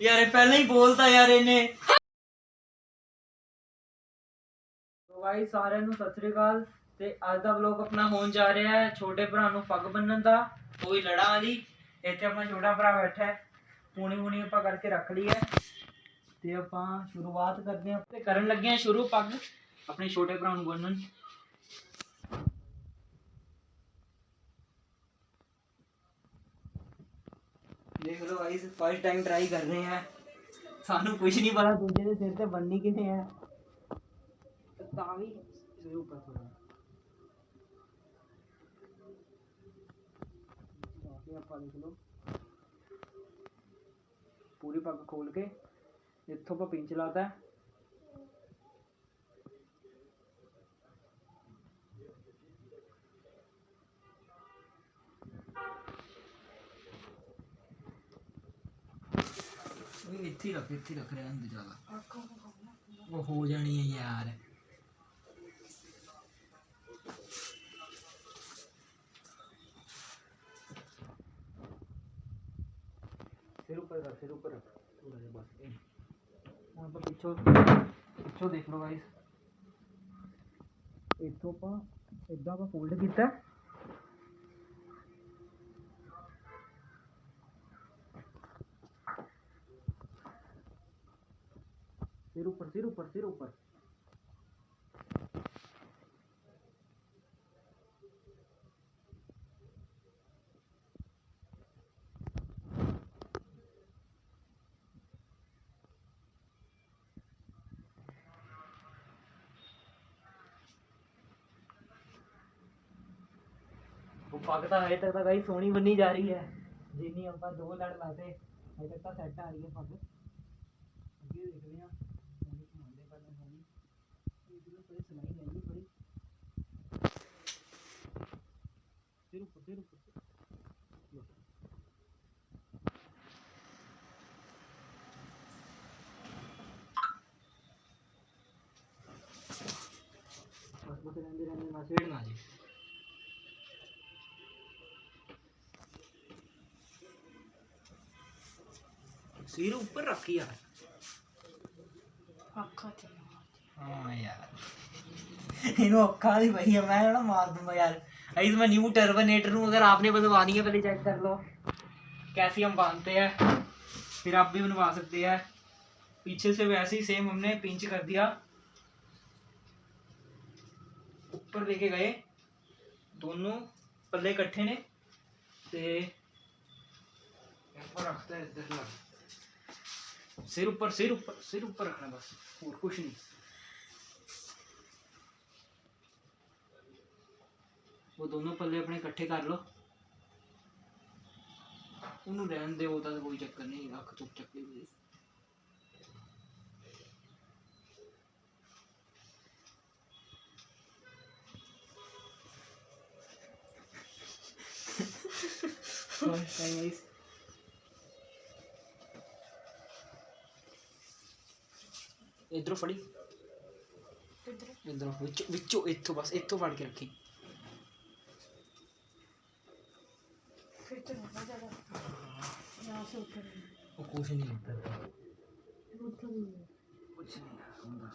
ਯਾਰ, ਇਹ ਪਹਿਲਾਂ ਹੀ ਬੋਲਦਾ ਯਾਰ ਇਹਨੇ। ਤੋ ਭਾਈ ਸਾਰਿਆਂ ਨੂੰ ਸਤਿ ਸ੍ਰੀ ਅਕਾਲ ਤੇ ਅੱਜ ਦਾ ਵਲੋਗ ਆਪਣਾ ਹੋਣ ਜਾ ਰਿਹਾ ਹੈ ਛੋਟੇ ਭਰਾ ਨੂੰ ਪੱਗ ਬੰਨਣ ਦਾ। ਕੋਈ ਲੜਾ ਵਾਲੀ ਇੱਥੇ ਆਪਣਾ ਛੋਟਾ ਭਰਾ ਬੈਠਾ ਹੈ। ਪੂਣੀ ਪੂਣੀ ਆਪਾਂ ਕਰਕੇ ਰੱਖ ਲਈ ਹੈ। ਤੇ ਆਪਾਂ ਸ਼ੁਰੂਆਤ ਕਰਦੇ ਹਾਂ। ਤੇ ਕਰਨ ਲੱਗੇ ਹਾਂ ਸ਼ੁਰੂ ਪੱਗ। ਆਪਣੇ ਛੋਟੇ ਭਰਾ ਨੂੰ ਬੰਨਣ। ਦੇਖ ਲਓ ਗਾਇਸ ਫਸਟ ਟਾਈਮ ਟਰਾਈ ਕਰ ਰਹੇ हैं। ਸਾਨੂੰ ਕੁਝ ਨਹੀਂ ਪਤਾ ਦੂਜੇ ਦੇ ਸਿਰ ਤੇ ਬੰਨੀ ਕਿਵੇਂ ਹੈ ਤਾਂ ਵੀ ਸਿਰ ਉੱਪਰ ਥੋੜਾ ਬਾਕੀ ਆਪਾਂ ਦੇਖ ਲਓ ਪੂਰੀ ਪੱਗ ਖੋਲ ਕੇ ਇੱਥੋਂ ਆਪਾਂ ਪਿੰਚ ਲਾਤਾ ਉਹ ਇੱਥੇ ਹੀ ਰੱਖ ਇੱਥੇ ਹੀ ਰੱਖ ਰਿਹਾ ਅੰਦਰ ਜ਼ਿਆਦਾ। ਉਹ ਹੋ ਜਾਣੀ ਹੈ ਯਾਰ। ਸਿਰ ਉੱਪਰ ਰੱਖ ਸਿਰ ਉੱਪਰ ਰੱਖ। ਥੋੜਾ ਜਿਹਾ ਬਸ ਇਹ। ਹੁਣ ਆਪਾਂ ਪਿੱਛੋਂ ਪਿੱਛੋਂ ਦੇਖ ਲਓ ਗਾਇਸ ਇੱਥੋਂ ਆਪਾਂ ਇਦਾਂ ਆਪਾਂ ਫੋਲਡ ਕੀਤਾ। सिर ऊपर सिर ऊपर सिर ऊपर ਉਹ ਪੱਗ ਤਾਂ ਹਜੇ ਤੱਕ ਤਾਂ ਗਾਈ ਸੋਹਣੀ ਬੰਨੀ ਜਾ ਰਹੀ ਹੈ ਜਿੰਨੀ ਆਪਾਂ ਦੋ ਲੜ ਲਾਤੇ ਹਜੇ ਤੱਕ ਤਾਂ ਸੈੱਟ ਆ ਰਹੀ ਹੈ ਪੱਗ ਅੱਗੇ ਦੇਖਦੇ ਹਾਂ ਥੋੜੀ ਸਲਾਈ ਲੈਣੀ ਥੋੜੀ ਉੱਪਰ ਉੱਪਰ। ਬਸ ਰਹਿੰਦੇ ਰਹਿੰਦੇ ਨਾ ਜੀ। ਉੱਪਰ ਰੱਖ ਯਾਰ ਹਾਂ ਯਾਰ। ਇਹਨੂੰ ਅੱਖਾਂ ਦੀ ਪਈ ਹੈ ਮੈਂ ਨਾ ਮਾਰ ਦੂੰਗਾ यार इस में न्यू टर्मिनेटर हूँ अगर आपने बनवानी है पहले चेक कर लो कैसी हम बांधते हैं फिर आप भी बनवा सकते हैं पीछे से वैसे ही सेम हमने पिंच कर दिया ऊपर लेके गए दोनों पल्ले इकट्ठे ने ते ऊपर रखता है इधर लग सिर ऊपर सिर ऊपर सिर ऊपर रखना बस और कुछ नहीं ਉਹ ਦੋਨੋਂ ਪੱਲੇ ਆਪਣੇ ਇਕੱਠੇ ਕਰ ਲਓ। ਉਹਨੂੰ ਰਹਿਣ ਦੇ ਉਹਦਾ ਤਾਂ ਕੋਈ ਚੱਕਰ ਨਹੀਂ ਅੱਖ ਚੁੱਕ ਚੱਕੀ time guys. ਇਧਰੋਂ ਫੜੀ। ਇਧਰੋਂ ਵਿੱਚੋਂ ਵਿੱਚੋਂ ਇੱਥੋਂ ਬਸ ਇੱਥੋਂ ਫੜ ਕੇ ਰੱਖੀ। ਉਹ ਕੁਛ ਨਹੀਂ ਹੁੰਦਾ ਕੁਛ ਨਹੀਂ ਹੁੰਦਾ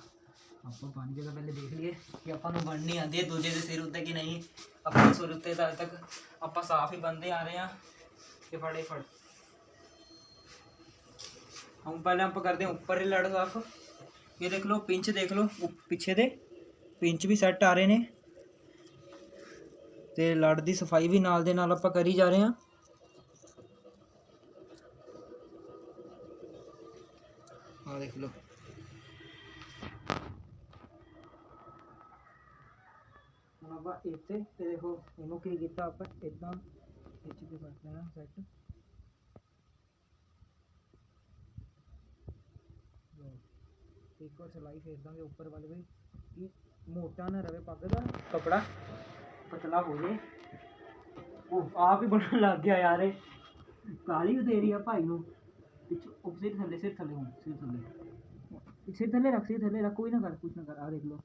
ਆਪਾਂ ਪੰਜ ਜਗ੍ਹਾ ਪਹਿਲੇ ਦੇਖ ਲਈਏ ਕਿ ਆਪਾਂ ਨੂੰ ਬਣਨੀ ਆਉਂਦੀ ਹੈ ਦੂਜੇ ਦੇ ਸਿਰ ਉੱਤੇ ਕਿ ਨਹੀਂ ਆਪਣੇ ਸਿਰ ਉੱਤੇ ਤਾਂ ਅੱਜ ਤੱਕ ਆਪਾਂ ਸਾਫ਼ ਹੀ ਬੰਦੇ ਆ ਰਹੇ ਆ ਕਿ ਫੜੇ ਫੜ हम पहले हम करते हैं ऊपर ही लड़ साफ ये देख लो पिंच देख लो उप- ਪਿੱਛੇ ਦੇ ਪਿੰਚ ਵੀ ਸੈੱਟ ਆ ਰਹੇ ਨੇ ਤੇ ਲੜ ਦੀ ਸਫਾਈ ਵੀ ਨਾਲ ਦੇ ਨਾਲ ਆਪਾਂ ਕਰੀ ਜਾ ਰਹੇ ਹਾਂ ਆ ਦੇਖ ਲਓ। ਹੁਣ ਆਪਾਂ ਇੱਥੇ ਤੇ ਦੇਖੋ, ਇਹਨੂੰ ਕੀ ਕੀਤਾ ਆਪਾਂ? ਇਦਾਂ ਖਿੱਚ ਕੇ ਕੱਟ ਲੈਣਾ ਸੈੱਟ ਇੱਕ ਵਾਰ ਸਲਾਈ ਫੇਰ ਦਾਂਗੇ ਉੱਪਰ ਵੱਲ ਵੀ। ਕਿ ਮੋਟਾ ਨਾ ਰਵੇ, ਪੱਗ ਦਾ ਕਪੜਾ। ਪਤਲਾ ਹੋ ਜੇ। ਉਹ ਆਪ ਹੀ ਬਣਨ ਲੱਗ ਗਿਆ ਯਾਰ ਇਹ। ਕਾਲੀ ਬਥੇਰੀ ਆ ਭਾਈ ਨੂੰ। ਪਿੱਛੋਂ ਉਹ ਸਿਰ ਥੱਲੇ ਸਿਰ ਥੱਲੇ ਹੁਣ ਸਿਰ ਥੱਲੇ ਸਿਰ ਥੱਲੇ ਰੱਖ ਸਿਰ ਥੱਲੇ ਰੱਖ ਕੋਈ ਨਾ ਕਰ ਕੁਛ ਨਾ ਕਰ ਆ ਦੇਖ ਲਓ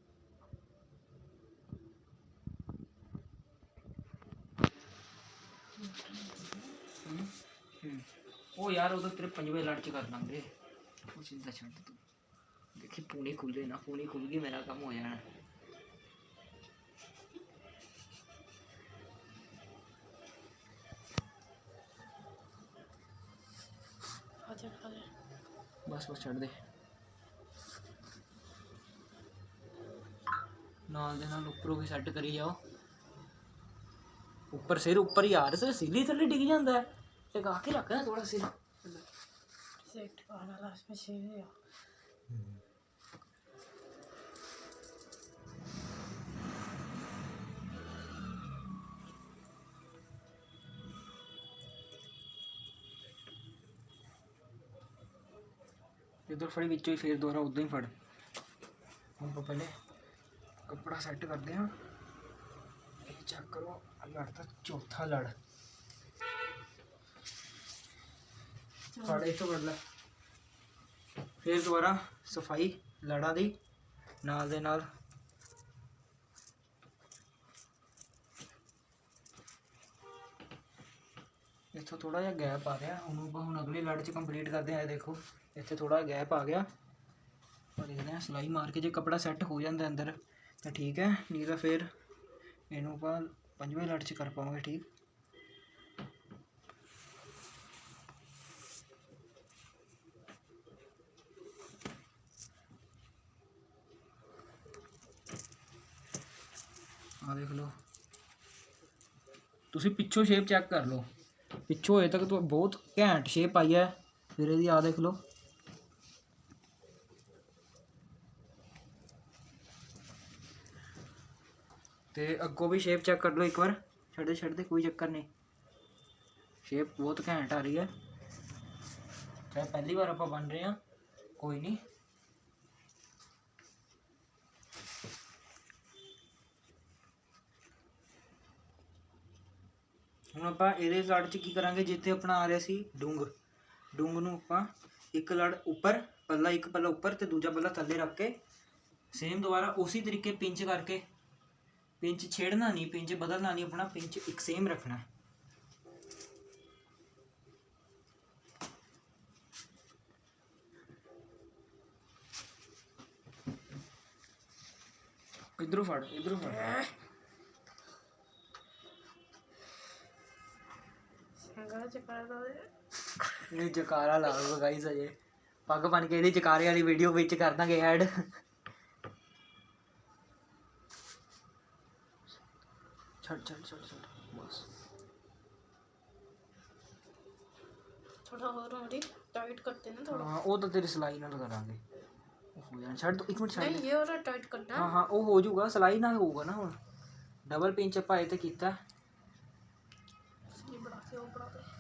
ਹੂੰ ਹੂੰ ਉਹ ਯਾਰ ਉਦੋਂ ਤੇਰੇ ਪੰਜਵੇਂ ਲੜ ਚ ਕਰ ਦਾਂਗੇ ਉਹ ਚਿੰਤਾ ਛੱਡ ਤੂੰ ਦੇਖੀ ਪੂਣੀ ਖੁੱਲੇ ਨਾ ਪੂਣੀ ਖੁੱਲ ਗਈ ਬਸ ਬਸ ਛੱਡ ਦੇ। ਨਾਲ ਦੇ ਨਾਲ ਉੱਪਰੋਂ ਵੀ ਸੈੱਟ ਕਰੀ ਜਾਓ। ਉੱਪਰ ਸਿਰ, ਉੱਪਰ ਹੀ ਆ ਰਿਹਾ ਸਿਰ ਸਿੱਲੀ ਥੱਲੇ ਡਿੱਗ ਜਾਂਦਾ ਹੈ। ਲਗਾ ਕੇ ਰੱਖਣਾ ਥੋੜਾ ਸਿਰ। ਸੈੱਟ ਪਾਣਾ ਲਾਸਟ ਵਿੱਚ ਸਿਰ ਆ। ਇਧਰ ਫੜੀ, ਵਿੱਚੋਂ ਹੀ, ਫੇਰ ਦੁਬਾਰਾ ਉਦਾਂ ਹੀ ਫੜ। ਹੁਣ ਆਪਾਂ ਪਹਿਲੇ ਕੱਪੜਾ ਸੈੱਟ ਕਰਦੇ ਹਾਂ। ਇਹ ਚੈੱਕ ਕਰੋ ਆਹ ਲੜ ਦਾ ਚੌਥਾ ਲੜ। ਫੜ ਇਹ ਤੋਂ ਕੱਢ ਲੈ। ਫੇਰ ਦੁਬਾਰਾ ਸਫ਼ਾਈ ਲੜਾਂ ਦੀ, ਨਾਲ ਦੇ ਨਾਲ ਇੱਥੋਂ ਥੋੜਾ ਜਿਹਾ ਗੈਪ ਆ ਰਿਹਾ। ਉਹਨੂੰ ਆਪਾਂ ਹੁਣ ਅਗਲੇ ਲੜ ਚ ਕੰਪਲੀਟ ਕਰਦੇ ਆ ਇਹ ਦੇਖੋ। ਇੱਥੇ ਥੋੜਾ ਗੈਪ ਆ ਗਿਆ। ਆਪਾਂ ਦੇਖਦੇ ਹਾਂ ਸਲਾਈ ਮਾਰ ਕੇ ਜੇ ਕਪੜਾ ਸੈੱਟ ਹੋ ਜਾਂਦਾ ਅੰਦਰ, ਤਾਂ ਠੀਕ ਹੈ। ਨਹੀਂ ਤਾਂ ਫਿਰ ਇਹਨੂੰ ਆਪਾਂ ਪੰਜਵੇਂ ਲੜ ਚ ਕਰ ਪਾਵਾਂਗੇ, ਠੀਕ। ਆ ਦੇਖ ਲਓ। ਤੁਸੀਂ ਪਿੱਛੋਂ ਸ਼ੇਪ ਚੈੱਕ ਕਰ ਲਓ। ਪਿੱਛੋਂ ਹਜੇ ਤੱਕ ਤਾਂ ਬਹੁਤ ਘੈਂਟ ਸ਼ੇਪ ਆਈ ਹੈ। ਫਿਰ ਇਹਦੀ ਆ ਦੇਖ ਲਓ। ਤੇ ਅੱਗੋਂ ਵੀ ਸ਼ੇਪ ਚੈੱਕ ਕਰ ਲਓ ਇੱਕ ਵਾਰ। ਛੱਡ ਛੱਡਦੇ ਕੋਈ ਚੱਕਰ ਨਹੀਂ। ਸ਼ੇਪ ਬਹੁਤ ਘੈਂਟ ਆ ਰਹੀ ਹੈ। ਚਾਹੇ ਪਹਿਲੀ ਵਾਰ ਆਪਾਂ ਬਣ ਰਹੇ ਹਾਂ, ਕੋਈ ਨਹੀਂ। ਹੁਣ ਆਪਾਂ ਇਹਦੇ ਲੜ 'ਚ ਕੀ ਕਰਾਂਗੇ? ਜਿੱਥੇ ਆਪਣਾ ਆ ਰਿਹਾ ਸੀ ਡੂੰਗ ਡੂੰਗ ਨੂੰ ਆਪਾਂ ਇੱਕ ਲੜ ਉੱਪਰ, ਪੱਲਾ ਇੱਕ ਪੱਲਾ ਉੱਪਰ ਤੇ ਦੂਜਾ ਪੱਲਾ ਥੱਲੇ ਰੱਖ ਕੇ ਸੇਮ ਦੁਬਾਰਾ ਉਸੇ ਤਰੀਕੇ ਪਿੰਚ ਕਰਕੇ, ਪਿੰਚ ਛੇੜਨਾ ਨਹੀਂ, ਪਿੰਚ ਬਦਲਣਾ ਨਹੀਂ, ਆਪਣਾ ਪਿੰਚ ਇੱਕ ਸੇਮ ਰੱਖਣਾ। ਹੈ। ਇਧਰੋਂ ਫੜ ਇਧਰੋਂ ਫੜ। संगा चक्कर दो ਇਹ ਜਕਾਰਾ ਲਾ ਲਓ ਗਾਈਸ ਅਜੇ ਪੱਗ ਬਣ ਕੇ ਇਹਦੀ ਜਕਾਰੇ ਵਾਲੀ ਵੀਡੀਓ ਵਿੱਚ ਕਰ ਦਾਂਗੇ ਐਡ ਛੱਡ ਛੱਡ ਛੱਡ ਛੱਡ ਬਸ थोड़ा और हमारी टाइट करते हैं ना थोड़ा ਹਾਂ ਉਹ ਤਾਂ ਤੇਰੀ ਸਲਾਈ ਨਾਲ ਕਰਾਂਗੇ ਉਹ ਹੋ ਜਾਣਾ ਛੱਡ ਦੋ ਇੱਕ ਮਿੰਟ ਛੱਡ नहीं ਦੇ। ये और टाइट करना ਹਾਂ है ਹਾਂ ਉਹ ਹੋ ਜਾਊਗਾ ਸਲਾਈ ਨਾਲ ਹੋਊਗਾ ਨਾ ਹੁਣ ਡਬਲ ਪਿੰਚ ਆਪਾਂ ਇਹ ਤੇ ਕੀਤਾ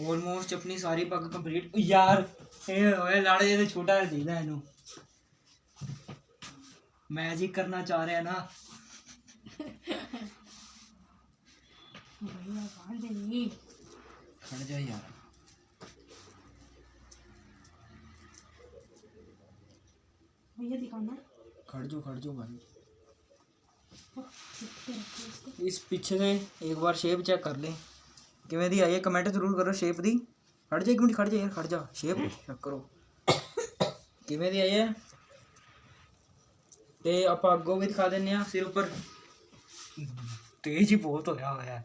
ਆਲਮੋਸਟ ਆਪਣੀ ਸਾਰੀ ਪੱਗ ਕੰਪਲੀਟ ਯਾਰ ਇਹ ਹੋਏ ਲਾੜੇ ਤੇ ਛੋਟਾ ਚਾਹੀਦਾ ਇਹਨੂੰ। ਮੈਜਿਕ ਕਰਨਾ ਚਾਹ ਰਿਹਾ ਨਾ। ਖੜ ਜਾ ਯਾਰ। ਭਈਆ ਦਿਖਾਉਣਾ। खड़ जो खड़ जो भाई इस पीछे से एक बार शेप चेक कर ले ਕਿਵੇਂ ਦੀ ਆਈ ਹੈ ਕਮੈਂਟ ਜ਼ਰੂਰ ਕਰੋ ਸ਼ੇਪ ਦੀ ਖੜ ਜਾ ਇੱਕ ਮਿੰਟ ਖੜ ਜਾ ਯਾਰ ਖੜ ਜਾ ਸ਼ੇਪ ਚੈੱਕ ਕਰੋ ਕਿਵੇਂ ਦੀ ਆਈ ਹੈ ਤੇ ਆਪਾਂ ਅੱਗੋਂ ਵੀ ਦਿਖਾ ਦਿੰਨੇ ਆ ਸਿਰ ਉੱਪਰ ਤੇਜ਼ ਹੀ ਬਹੁਤ ਹੋਇਆ ਹੋਇਆ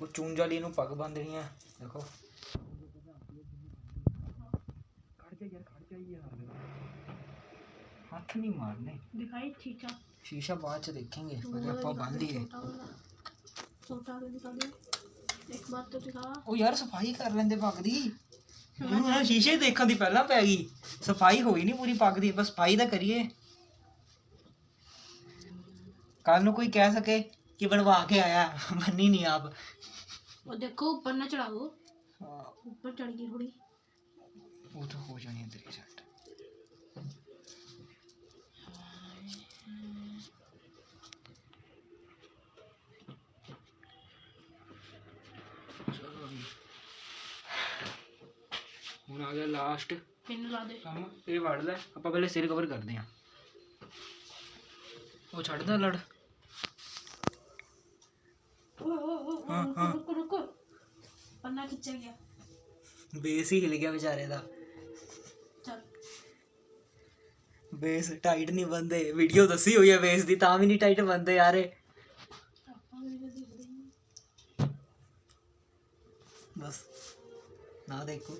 ਕੋ ਚੂੰਜ ਵਾਲੀ ਨੂੰ ਪੱਗ ਬੰਨਣੀ ਹੈ ਦੇਖੋ ਹੱਥ ਨਹੀਂ ਮਾਰਨੇ। ਦਿਖਾਈ ਚੀਚਾ ਸ਼ੀਸ਼ਾ ਬਾਅਦ ਚ ਦੇਖਾਂਗੇ ਪਹਿਲੇ ਆਪਾਂ ਬੰਨ ਲਈਏ ਛੋਟਾ ਦੇ। ਉਹ ਯਾਰ ਸਫ਼ਾਈ ਕਰ ਲੈਂਦੇ ਪੱਗ ਦੀ। ਮੈਨੂੰ ਇਹ ਸ਼ੀਸ਼ੇ ਦੇਖਣ ਦੀ ਪਹਿਲਾਂ ਪੈ ਗਈ। ਸਫ਼ਾਈ ਹੋਈ ਨਹੀਂ ਪੂਰੀ ਪੱਗ ਦੀ ਬਸ ਸਫ਼ਾਈ ਤਾਂ ਕਰੀਏ। ਕੱਲ ਨੂੰ ਕੋਈ ਕਹਿ ਸਕੇ ਕਿ ਬਣਵਾ ਕੇ ਆਇਆ ਮੰਨੀ ਨਹੀਂ ਆਪ वो देखो ऊपर ना चढ़ाओ ਹਾਂ, ऊपर चढ़ गई थोड़ी ਉਹ ਤਾਂ ਹੋ ਜਾਣੀ ਹੈ ਤੇਰੀ ਸੈੱਟ ਚਲੋ ਜੀ ਹੁਣ ਆ ਗਿਆ ਲਾਸਟ पिन ला दे ਕੰਮ ਇਹ ਵੜ ਲੈ ਆਪਾਂ ਪਹਿਲੇ ਸਿਰ ਕਵਰ ਕਰਦੇ ਹਾਂ ਉਹ ਛੱਡਦਾ ਲੜ ਬੇਸ ਹੀ ਹਿਲ ਗਿਆ ਵਿਚਾਰੇ ਦਾ। ਬੇਸ ਟਾਈਟ ਨਹੀਂ ਬੰਦੇ। ਵੀਡੀਓ ਦੱਸੀ ਹੋਈ ਹੈ ਬੇਸ ਦੀ ਤਾਂ ਵੀ ਨਹੀਂ ਟਾਈਟ ਬੰਦੇ ਯਾਰੇ। ਬਸ। ਨਾ ਦੇਖੋ।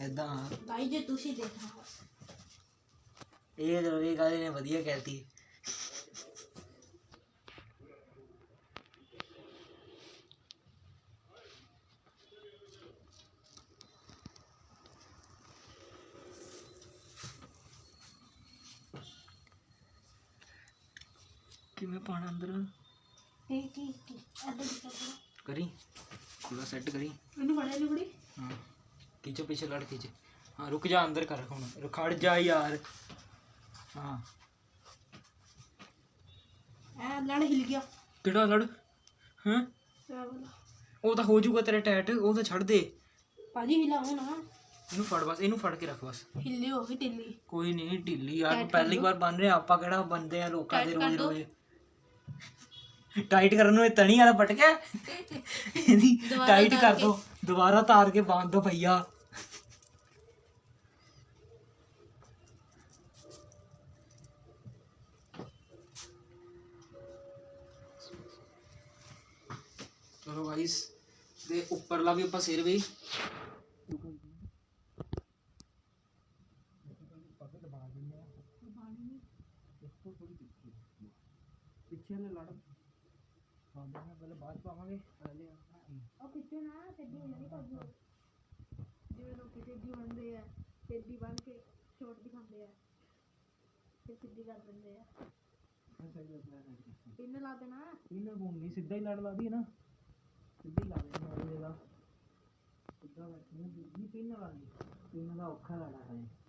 ਐਦਾਂ ਭਾਈ ਜੇ ਤੁਸੀਂ ਦੇਖਣਾ ਇਹ ਗੱਲ ਗੱਲ ਨੇ ਵਧੀਆ ਕਹਿਤੀ ਮੈਂ ਪਾਣਾ ਅੰਦਰ? ਇਹ ਕੀ ਕੀ? ਕਰੀ। ਪੂਰਾ ਸੈੱਟ ਕਰੀ। ਇਹਨੂੰ ਬੜਾ ਲੁਗੜੀ ਹਾਂ। ਖਿੱਚੋ ਪਿੱਛੇ ਲੜ ਖਿੱਚ। ਹਾਂ ਰੁਕ ਜਾ ਅੰਦਰ ਕਰ ਹੁਣ। ਰੁਕ ਜਾ ਯਾਰ। ਹਾਂ। ਐ ਲੜ ਹਿਲ ਗਿਆ। ਕਿਹੜਾ ਲੜ? ਹਾਂ? ਉਹ ਤਾਂ ਹੋ ਜਾਊਗਾ ਤੇਰੇ ਟੈਟ ਉਹ ਤਾਂ ਛੱਡ ਦੇ। ਭਾਜੀ ਹਿਲਾਓ ਨਾ ਇਹਨੂੰ ਫੜ ਬਸ ਇਹਨੂੰ ਫੜ ਕੇ ਰੱਖ ਬਸ। ਹਿੱਲੀ ਹੋ ਗਈ ਢਿੱਲੀ। ਕੋਈ ਨਹੀਂ ਢਿੱਲੀ ਯਾਰ ਪਹਿਲੀ ਵਾਰ ਬਣ ਰਿਹਾ ਆਪਾਂ ਕਿਹੜਾ ਬੰਦੇ ਆ ਲੋਕਾਂ ਦੇ ਰੋਜ਼ ਰੋਜ਼ ਟਾਈਟ ਕਰਨ ਨੂੰ ਇਹ ਤਣੀ ਵਾਲਾ ਪਟਕਿਆ ਇਹਦੀ ਦੁਬਾਰਾ ਟਾਈਟ ਕਰ ਕੇ। ਦੋ। ਦੁਬਾਰਾ ਤਾਰ ਕੇ ਬਾਂਧ ਦੋ ਭਈਆ। ਚਲੋ ਗਾਇਸ ਤੇ ਉੱਪਰਲਾ ਵੀ ਆਪਾਂ ਸਿਰ ਵੀ। ਪਿੱਛੇ ਨੇ ਲੜ ਪਾਉਂਦੇ ਨੇ ਪਹਿਲੇ ਬਾਅਦ ਪਾਵਾਂਗੇ। ਪਹਿਲੇ ਉਹ ਕਿਤੇ ਨਾ ਟੱਡੀ ਨਹੀਂ ਪਾਜੀ ਜਿਵੇਂ ਲੋਕੀ ਟੱਡੀ ਬੰਦੇ ਆ ਟੱਡੀ ਬਣ ਕੇ ਛੋਟ ਦਿਖਾਉਂਦੇ ਆ ਤੇ ਸਿੱਧੀ ਕਰ ਦਿੰਦੇ ਆ। ਪਿੰਨ ਲਾ ਦੇਣਾ। ਇਹਨਾਂ ਨੂੰ ਨਹੀਂ ਸਿੱਧਾ ਹੀ ਲੜ ਲਾਦੀ ਨਾ। ਸਿੱਧਾ ਹੀ ਲਾ ਦੇਣਾ ਉਹਦੇ ਦਾ ਸਿੱਧਾ ਨਹੀਂ ਨਹੀਂ ਪਿੰਨ ਲਾ ਦੀ। ਪਿੰਨ ਦਾ ਔਖਾ ਲੜਾ ਹੈ।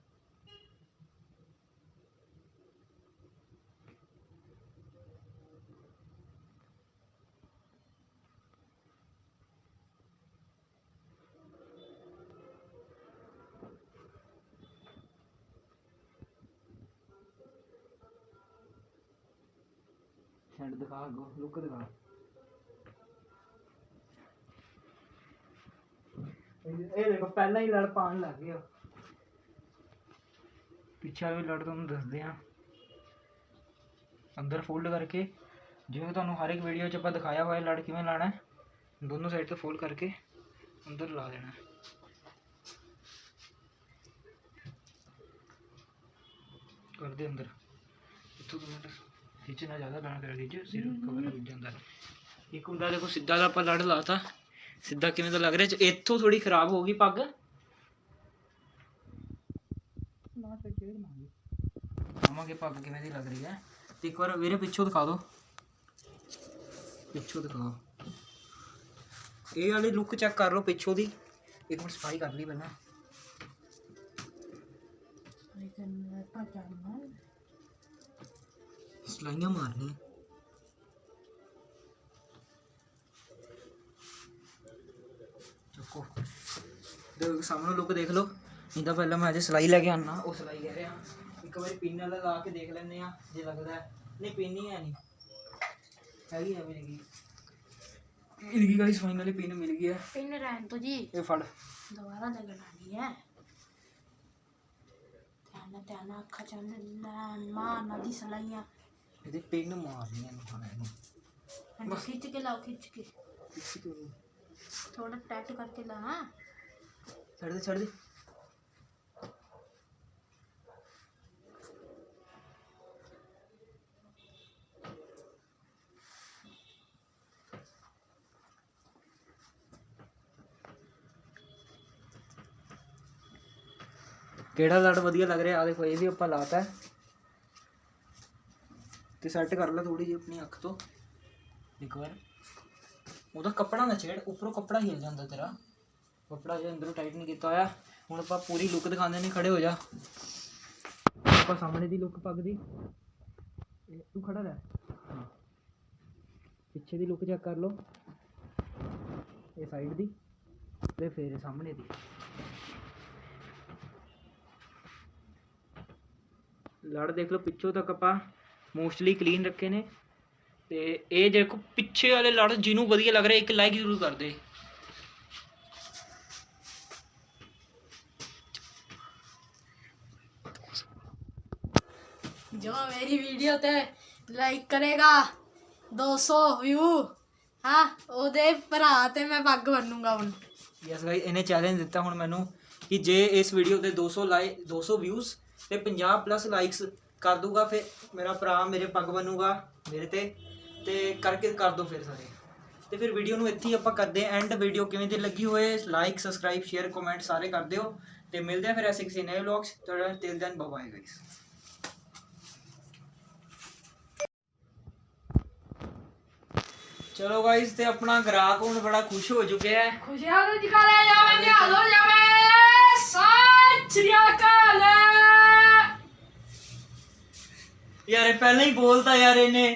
ਛੱਡ ਦਿਖਾ, ਅੱਗੋਂ ਲੁੱਕ ਦਿਖਾ। ਇਹ ਦੇਖੋ, ਪਹਿਲਾਂ ਹੀ ਲੜ ਪਾਣ ਲੱਗ ਗਿਆ ਪਿੱਛਾ ਵੀ ਲੜ ਤੁਹਾਨੂੰ ਦੱਸਦੇ ਆ ਅੰਦਰ ਫੋਲਡ ਕਰਕੇ, ਜਿਵੇਂ ਤੁਹਾਨੂੰ ਹਰ ਇੱਕ ਵੀਡੀਓ 'ਚ ਆਪਾਂ ਦਿਖਾਇਆ ਹੋਇਆ ਲੜ ਕਿਵੇਂ ਲਾਣਾ ਹੈ, ਦੋਨੋਂ ਸਾਈਡ ਤੋਂ ਫੋਲਡ ਕਰਕੇ ਅੰਦਰ ਲਾ ਦੇਣਾ ਹੈ। ਕਰ ਅੰਦਰ। ਇੱਥੋਂ ਤੋਂ ਮਿੰਟ ਖਿੱਚਣਾ ਜ਼ਿਆਦਾ ਪੈਣਾ ਕਰ ਖਿੱਚ ਸਿਰ ਕਵਰ ਹੋ ਜਾਂਦਾ। ਇੱਕ ਹੁੰਦਾ ਦੇਖੋ ਸਿੱਧਾ ਦਾ ਆਪਾਂ ਲੜ ਲਾਤਾ। ਸਿੱਧਾ ਕਿਵੇਂ ਦਾ ਲੱਗ ਰਿਹਾ? ਇੱਥੋਂ ਥੋੜੀ ਖਰਾਬ ਹੋ ਗਈ ਪੱਗ। ਨਾ ਤੇ ਚੇੜ ਮਾਂਗੀ ਆਵਾਂਗੇ ਪੱਗ ਕਿਵੇਂ ਦੀ ਲੱਗ ਰਹੀ ਹੈ? ਤੇ ਇੱਕ ਵਾਰ ਵੀਰੇ ਪਿੱਛੋਂ ਦਿਖਾ ਦਿਓ। ਪਿੱਛੋਂ ਦਿਖਾਓ ਇਹ ਵਾਲੀ ਲੁੱਕ ਚੈੱਕ ਕਰ ਲਓ ਪਿੱਛੋਂ ਦੀ। ਇੱਕ ਮਿੰਟ ਸਫ਼ਾਈ ਕਰ ਲਈ ਪਹਿਲਾਂ। ਲੇਕਿਨ ਪਤਾ ਨਹੀਂ ਸਲਾਈਆਂ ਮਾਰਨੀਆਂ। ਚੱਕੋ। ਦੇ ਸਾਹਮਣੇ ਲੁੱਕ ਦੇਖ ਲਓ। ਨਹੀਂ ਤਾਂ ਪਹਿਲਾਂ ਮੈਂ ਅਜੇ ਸਲਾਈ ਲੈ ਕੇ ਆਣਾ ਉਹ ਸਲਾਈ ਕਹਿ ਰਿਹਾ। ਇੱਕ ਵਾਰੀ ਪਿੰਨ ਵਾਲਾ ਲਾ ਕੇ ਦੇਖ ਲੈਂਦੇ ਆ ਜੇ ਲੱਗਦਾ। ਨਹੀਂ ਪਿੰਨ ਹੀ ਹੈ ਨਹੀਂ। ਹੈਗੀ ਮਿਲ ਗਈ। ਮਿਲ ਗਈ ਗਾਇਸ ਫਾਈਨਲੀ ਪਿੰਨ ਮਿਲ ਗਈ ਹੈ। ਪਿੰਨ ਰਹਿਣ ਤੋਂ ਜੀ। ਇਹ ਫੜ। ਦੁਬਾਰਾ ਲੱਗਣਾ ਹੈ। ਧਿਆਨ ਨਾਲ ਧਿਆਨ ਨਾਲ ਅੱਖਾਂ ਚੰਦ ਮਾਂ ਨਦੀ ਸਲਾਈਆਂ। ਇਹਦੀ ਪਿੰਨ ਮਾਰਨੀ ਇਹਨੂੰ ਖਾਣਾ ਇਹਨੂੰ। ਹਾਂਜੀ, ਕੇ ਲਾਓ ਖਿੱਚ ਕੇ। ਪਿੱਛੇ ਕਿਉਂ ਥੋੜਾ ਟੈਟ ਕਰਕੇ ਲਾਣਾ ਛੱਡ ਦੇ ਛੱਡ ਦੇ। ਕਿਹੜਾ ਲੜ ਵਧੀਆ ਲੱਗ ਰਿਹਾ? ਆ ਦੇਖੋ ਇਹ ਵੀ ਆਪਾਂ ਲਾਤਾ। ਹੈ। ਤੇ ਸੈੱਟ ਕਰ ਲੈ ਥੋੜੀ ਜਿਹੀ ਆਪਣੀ ਅੱਖ ਤੋਂ। ਇੱਕ ਵਾਰ। ਉਹਦਾ ਕੱਪੜਾ ਨਾ ਛੇੜ, ਉੱਪਰੋਂ ਕੱਪੜਾ ਹਿਲ ਜਾਂਦਾ ਤੇਰਾ। ਕੱਪੜਾ ਜੇ ਅੰਦਰੋਂ ਟਾਈਟ ਨਹੀਂ ਕੀਤਾ ਹੋਇਆ, ਹੁਣ ਆਪਾਂ ਪੂਰੀ ਲੁੱਕ ਦਿਖਾਉਂਦੇ ਨੇ, ਖੜੇ ਹੋ ਜਾ। ਆਪਾਂ ਸਾਹਮਣੇ ਦੀ ਲੁੱਕ ਪੱਗ ਦੀ। ਤੂੰ ਖੜਾ ਰਹਿ। ਪਿੱਛੇ ਦੀ ਲੁੱਕ ਚੈੱਕ ਕਰ ਲਓ। ਇਹ ਸਾਈਡ ਦੀ ਤੇ ਫਿਰ ਇਹ ਸਾਹਮਣੇ ਦੀ। ਲੜ ਦੇਖ ਲਓ, ਪਿੱਛੋਂ ਤੱਕ ਆਪਾਂ ਮੋਸਟਲੀ ਕਲੀਨ ਰੱਖੇ ਨੇ ਤੇ ਇਹ ਦੇਖੋ ਪਿੱਛੇ ਵਾਲੇ ਲੜ ਜਿਹਨੂੰ ਵਧੀਆ ਲੱਗ ਰਿਹਾ ਇੱਕ ਲਾਈਕ ਜ਼ਰੂਰ ਕਰ ਦੇ जो मेरी वीडियो ਤੇ ਲਾਈਕ ਕਰੇਗਾ 200 ਵਿਊ ਹਾਂ ਉਹਦੇ ਭਰਾ ਤੇ ਮੈਂ ਪੱਗ ਬੰਨੂਗਾ ਹੁਣ ਯੈਸ ਗਾਇਸ ਇਹਨੇ ਚੈਲੰਜ ਦਿੱਤਾ ਹੁਣ ਮੈਨੂੰ ਕਿ ਜੇ ਇਸ ਵੀਡੀਓ ਤੇ 200 ਲਾਈਕ 200 ਵਿਊਜ਼ ਤੇ 50 ਪਲੱਸ ਲਾਈਕਸ ਕਰ ਦੂਗਾ ਫਿਰ, ਮੇਰਾ ਭਰਾ ਮੇਰੇ ਪੱਗ ਬਣੂਗਾ ਮੇਰੇ ਤੇ ਤੇ ਕਰਕੇ ਕਰ ਦੋ ਫਿਰ ਸਾਰੇ। ਤੇ ਫਿਰ ਵੀਡੀਓ ਨੂੰ ਇੱਥੇ ਹੀ ਆਪਾਂ ਕਰਦੇ ਆਂ ਐਂਡ ਵੀਡੀਓ ਕਿਵੇਂ ਦੀ ਲੱਗੀ ਹੋਏ ਲਾਈਕ ਸਬਸਕ੍ਰਾਈਬ ਸ਼ੇਅਰ ਕਮੈਂਟ ਸਾਰੇ ਕਰ ਦਿਓ। ਤੇ ਮਿਲਦੇ ਆ ਫਿਰ ਐਸੇ ਕਿਸੇ ਨਵੇਂ ਵਲੌਗਸ ਤੁਹਾਡਾ ਟਿਲ ਦੈਨ ਬਾਏ ਗਾਇਸ ਚਲੋ ਗਾਇਸ ਤੇ ਆਪਣਾ ਗ੍ਰਾਹਕ ਹੁਣ ਬੜਾ ਖੁਸ਼ ਹੋ ਚੁੱਕਿਆ ਹੈ। ਖੁਸ਼ੀਆਂ ਨੂੰ ਨਿਕਾਲਿਆ ਜਾਵੇ ਨਿਹਾਲੋ ਜਾਵੇ। ਸਤਿ ਸ੍ਰੀ ਅਕਾਲ। ਯਾਰ ਇਹ ਪਹਿਲਾਂ ਹੀ ਬੋਲਦਾ ਯਾਰ ਇਹਨੇ।